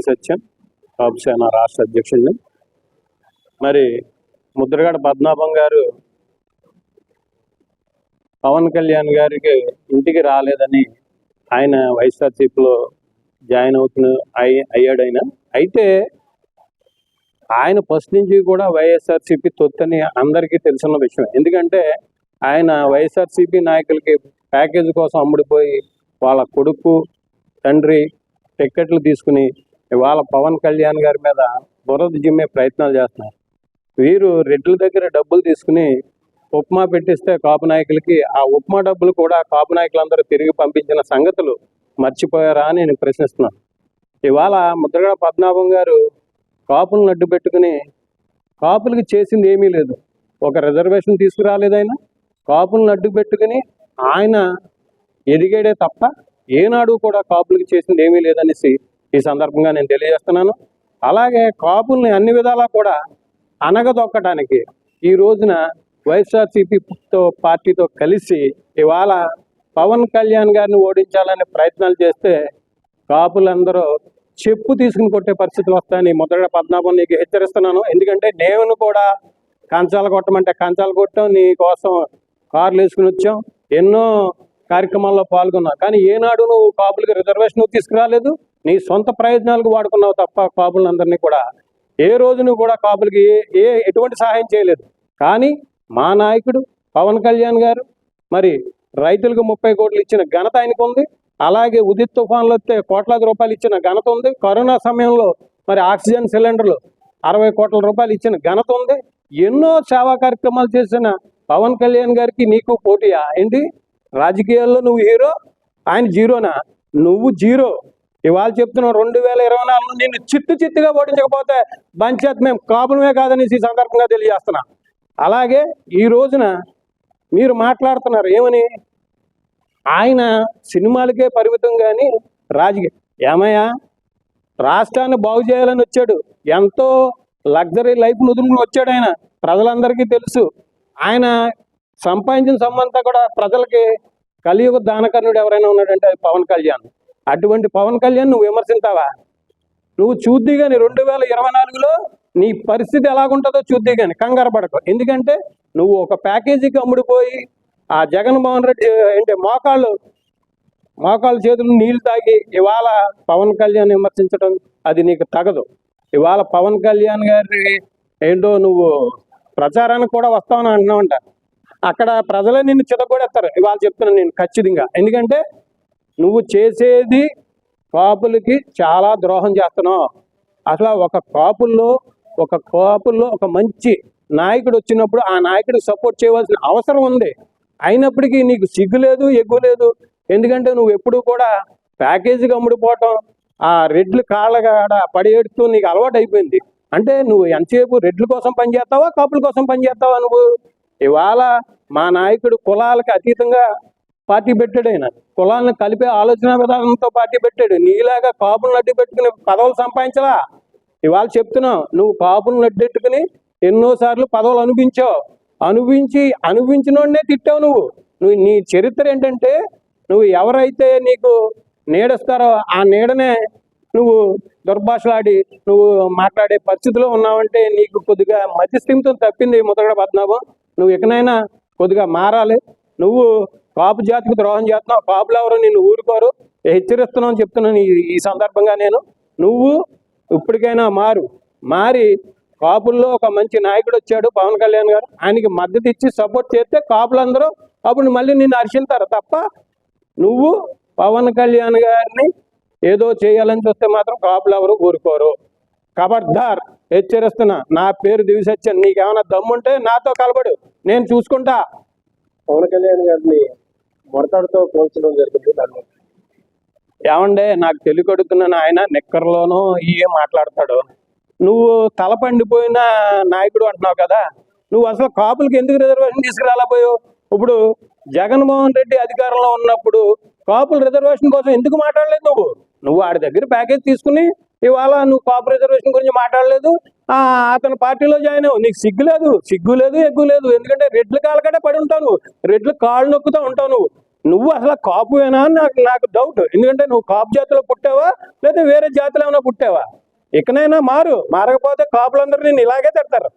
సత్యం కాపు రాష్ట్ర అధ్యక్షుడిని మరి ముద్రగడ పద్మనాభం గారు పవన్ కళ్యాణ్ గారికి ఇంటికి రాలేదని ఆయన వైఎస్ఆర్సీపీలో జాయిన్ అవుతున్న అయి అయ్యాడు ఆయన అయితే ఆయన ఫస్ట్ నుంచి కూడా వైఎస్ఆర్సీపీ తొత్తని అందరికీ తెలిసిన విషయం. ఎందుకంటే ఆయన వైఎస్ఆర్సీపీ నాయకులకి ప్యాకేజ్ కోసం అమ్ముడిపోయి వాళ్ళ కొడుకు తండ్రి టిక్కెట్లు తీసుకుని ఇవాళ పవన్ కళ్యాణ్ గారి మీద బురద జిమ్మే ప్రయత్నాలు చేస్తున్నారు. వీరు రెడ్ల దగ్గర డబ్బులు తీసుకుని ఉప్మా పెట్టిస్తే కాపు నాయకులకి ఆ ఉప్మా డబ్బులు కూడా కాపు నాయకులందరూ తిరిగి పంపించిన సంగతులు మర్చిపోయారా అని నేను ప్రశ్నిస్తున్నాను. ఇవాళ ముద్రగడ పద్మనాభం గారు కాపులను అడ్డు పెట్టుకుని కాపులకి చేసింది ఏమీ లేదు. ఒక రిజర్వేషన్ తీసుకురాలేదు ఆయన కాపులను అడ్డు పెట్టుకుని ఆయన ఎదిగాడే తప్ప ఏనాడు కూడా కాపులకి చేసింది ఏమీ లేదనేసి ఈ సందర్భంగా నేను తెలియజేస్తున్నాను. అలాగే కాపుల్ని అన్ని విధాలా కూడా అనగదొక్కడానికి ఈ రోజున వైఎస్ఆర్సీపీతో పార్టీతో కలిసి ఇవాళ పవన్ కళ్యాణ్ గారిని ఓడించాలని ప్రయత్నాలు చేస్తే కాపులందరూ చెప్పు తీసుకుని కొట్టే పరిస్థితులు వస్తాయని మొదట పద్నాభం నీకు హెచ్చరిస్తున్నాను. ఎందుకంటే నేను కూడా కంచాలు కొట్టమంటే కంచాలు కొట్టాం నీ కోసం కార్లు వేసుకుని వచ్చాం ఎన్నో కార్యక్రమాల్లో పాల్గొన్నా. కానీ ఏనాడు నువ్వు కాపులకి రిజర్వేషన్ తీసుకురాలేదు. నీ సొంత ప్రయోజనాలకు వాడుకున్నావు తప్ప కాపులందరినీ కూడా. ఏ రోజు నువ్వు కూడా కాపులకి ఏ ఏ ఎటువంటి సహాయం చేయలేదు. కానీ మా నాయకుడు పవన్ కళ్యాణ్ గారు మరి రైతులకు ముప్పై కోట్లు ఇచ్చిన ఘనత ఆయనకు ఉంది. అలాగే ఉదిత్ తుఫాన్లు వస్తే కోట్లాది రూపాయలు ఇచ్చిన ఘనత ఉంది. కరోనా సమయంలో మరి ఆక్సిజన్ సిలిండర్లు అరవై కోట్ల రూపాయలు ఇచ్చిన ఘనత ఉంది. ఎన్నో సేవా కార్యక్రమాలు చేసిన పవన్ కళ్యాణ్ గారికి నీకు పోటీయా ఏంటి? రాజకీయాల్లో నువ్వు హీరో ఆయన జీరోనా? నువ్వు జీరో. ఇవాళ చెప్తున్నాం రెండు వేల ఇరవై నాలుగు నిన్ను చిత్తు చిత్తుగా ఓడించకపోతే పంచాయత్ మేము కాపులమే కాదని ఈ సందర్భంగా తెలియజేస్తున్నా. అలాగే ఈ రోజున మీరు మాట్లాడుతున్నారు ఏమని? ఆయన సినిమాలకే పరిమితం కానీ రాజకీయ ఏమయ్యా? రాష్ట్రాన్ని బాగు చేయాలని వచ్చాడు. ఎంతో లగ్జరీ లైఫ్ నుదురుకుని వచ్చాడు ఆయన. ప్రజలందరికీ తెలుసు. ఆయన సంపాదించిన సంబంధం కూడా ప్రజలకి కలియుగ దానకర్ణుడు ఎవరైనా ఉన్నాడంటే అది పవన్ కళ్యాణ్. అటువంటి పవన్ కళ్యాణ్ నువ్వు విమర్శించావా? నువ్వు చూద్ది కానీ రెండు వేల ఇరవై నాలుగులో నీ పరిస్థితి ఎలాగుంటుందో చూద్ది కానీ కంగారు పడకు. ఎందుకంటే నువ్వు ఒక ప్యాకేజీకి అమ్ముడిపోయి ఆ జగన్మోహన్ రెడ్డి ఏంటి మోకాళ్ళు మోకాళ్ళ చేతులు నీళ్ళు తాగి ఇవాళ పవన్ కళ్యాణ్ విమర్శించడం అది నీకు తగదు. ఇవాళ పవన్ కళ్యాణ్ గారి ఏంటో నువ్వు ప్రచారానికి కూడా వస్తావని అంటున్నావంట. అక్కడ ప్రజలే నిన్ను చితగొడేస్తారు ఇవాళ చెప్తున్నాను నేను ఖచ్చితంగా. ఎందుకంటే నువ్వు చేసేది కాపులకి చాలా ద్రోహం చేస్తున్నావు. అసలు ఒక కాపుల్లో ఒక కాపుల్లో ఒక మంచి నాయకుడు వచ్చినప్పుడు ఆ నాయకుడికి సపోర్ట్ చేయవలసిన అవసరం ఉంది. అయినప్పటికీ నీకు సిగ్గు లేదు ఎగ్గు లేదు. ఎందుకంటే నువ్వు ఎప్పుడు కూడా ప్యాకేజీకి అమ్ముడిపోవటం ఆ రెడ్లు కాళ్ళగాడ పడేడుతూ నీకు అలవాటు అయిపోయింది. అంటే నువ్వు ఎంతసేపు రెడ్ల కోసం పనిచేస్తావా కాపుల కోసం పనిచేస్తావా నువ్వు? ఇవాళ మా నాయకుడు కులాలకు అతీతంగా పార్టీ పెట్టాడు ఆయన. కులాలను కలిపే ఆలోచన విధానంతో పార్టీ పెట్టాడు. నీలాగా కాపులను అడ్డు పెట్టుకుని పదవులు సంపాదించలా ఇవాళ చెప్తున్నావు నువ్వు కాపులను నడ్డెట్టుకుని ఎన్నోసార్లు పదవులు అనిపించావు అనుభవించి అనుభవించినోడనే తిట్టావు నువ్వు. నువ్వు నీ చరిత్ర ఏంటంటే నువ్వు ఎవరైతే నీకు నీడస్తారో ఆ నీడనే నువ్వు దుర్భాషలాడి నువ్వు మాట్లాడే పరిస్థితిలో ఉన్నావంటే నీకు కొద్దిగా మధ్యస్థిమితం తప్పింది ముదగడ పద్నాభం నువ్వు ఇకనైనా కొద్దిగా మారాలి. నువ్వు కాపు జాతికి ద్రోహం చేస్తున్నావు. కాపులు ఎవరు? నిన్ను ఊరుకోరు. హెచ్చరిస్తున్నావు అని చెప్తున్నాను ఈ సందర్భంగా నేను. నువ్వు ఇప్పటికైనా మారు. మారి కాపుల్లో ఒక మంచి నాయకుడు వచ్చాడు పవన్ కళ్యాణ్ గారు. ఆయనకి మద్దతు ఇచ్చి సపోర్ట్ చేస్తే కాపులందరూ అప్పుడు మళ్ళీ నిన్ను హర్షింతారు తప్ప నువ్వు పవన్ కళ్యాణ్ గారిని ఏదో చేయాలని చూస్తే మాత్రం కాపులు ఎవరు ఊరుకోరు. ఖబర్దార్ హెచ్చరిస్తున్నా. నా పేరు దివిసత్యం నీకేమైనా దమ్ముంటే నాతో కలబడు నేను చూసుకుంటా. పవన్ కళ్యాణ్ గారిని మొడతాడుతో పోల్చడం జరిగింది దాన్ని. ఏమండే నాకు తెలియకొడుతున్నాను ఆయన నిక్కర్లోనూ ఇవే మాట్లాడతాడు. నువ్వు తల పండిపోయిన నాయకుడు అంటున్నావు కదా నువ్వు అసలు కాపులకి ఎందుకు రిజర్వేషన్ తీసుకురాలపోయావు ఇప్పుడు జగన్మోహన్ రెడ్డి అధికారంలో ఉన్నప్పుడు కాపుల రిజర్వేషన్ కోసం ఎందుకు మాట్లాడలేదు నువ్వు? నువ్వు ఆడి దగ్గర ప్యాకేజ్ తీసుకుని ఇవాళ నువ్వు కాపు రిజర్వేషన్ గురించి మాట్లాడలేదు అతని పార్టీలో జాయిన్ అవ్వు నీకు సిగ్గు లేదు సిగ్గు లేదు ఎగ్గు లేదు. ఎందుకంటే రెడ్లు కాళ్ళకడే పడి ఉంటావు. నువ్వు రెడ్లు కాళ్ళు నొక్కుతూ ఉంటావు నువ్వు. నువ్వు అసలు కాపువేనా అని నాకు నాకు డౌట్ ఎందుకంటే నువ్వు కాపు జాతిలో పుట్టావా లేదా వేరే జాతిలో ఏమైనా పుట్టావా? ఇకనైనా మారు. మారకపోతే కాపులందరూ నేను ఇలాగే తిడతారు.